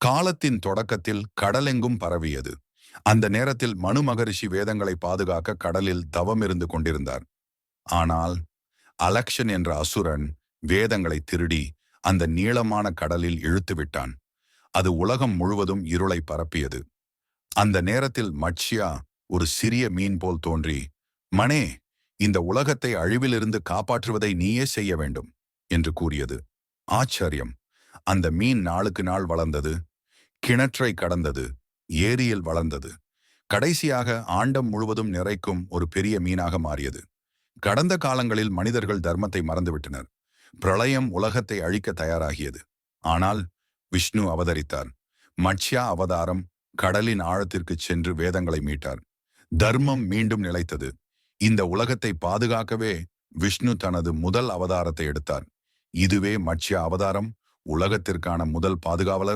காலத்தின் தொடக்கத்தில் கடலெங்கும் பரவியது. அந்த நேரத்தில் மனு மகரிஷி வேதங்களை பாதுகாக்க கடலில் தவமிருந்து கொண்டிருந்தார். ஆனால் அலக்ஷன் என்ற அசுரன் வேதங்களை திருடி அந்த நீளமான கடலில் இழுத்து விட்டான். அது உலகம் முழுவதும் இருளை பரப்பியது. அந்த நேரத்தில் மட்சியா ஒரு சிறிய மீன் போல் தோன்றி மனே இந்த உலகத்தை அழிவிலிருந்து காப்பாற்றுவதை நீயே செய்ய வேண்டும் என்று கூறியது. ஆச்சரியம். அந்த மீன் நாளுக்கு நாள் வளர்ந்தது. கிணற்றை கடந்தது ஏரியில் வளர்ந்தது. கடைசியாக ஆண்டம் முழுவதும் நிறைக்கும் ஒரு பெரிய மீனாக மாறியது. கடந்த காலங்களில் மனிதர்கள் தர்மத்தை மறந்துவிட்டனர். பிரளயம் உலகத்தை அழிக்க தயாராகியது. ஆனால் விஷ்ணு அவதரித்தார். மட்சியா அவதாரம் கடலின் ஆழத்திற்கு சென்று வேதங்களை மீட்டார். தர்மம் மீண்டும் நிலைத்தது. இந்த உலகத்தை பாதுகாக்கவே விஷ்ணு தனது முதல் அவதாரத்தை எடுத்தார். இதுவே மட்சிய அவதாரம் உலகத்திற்கான முதல் பாதுகாவலர்.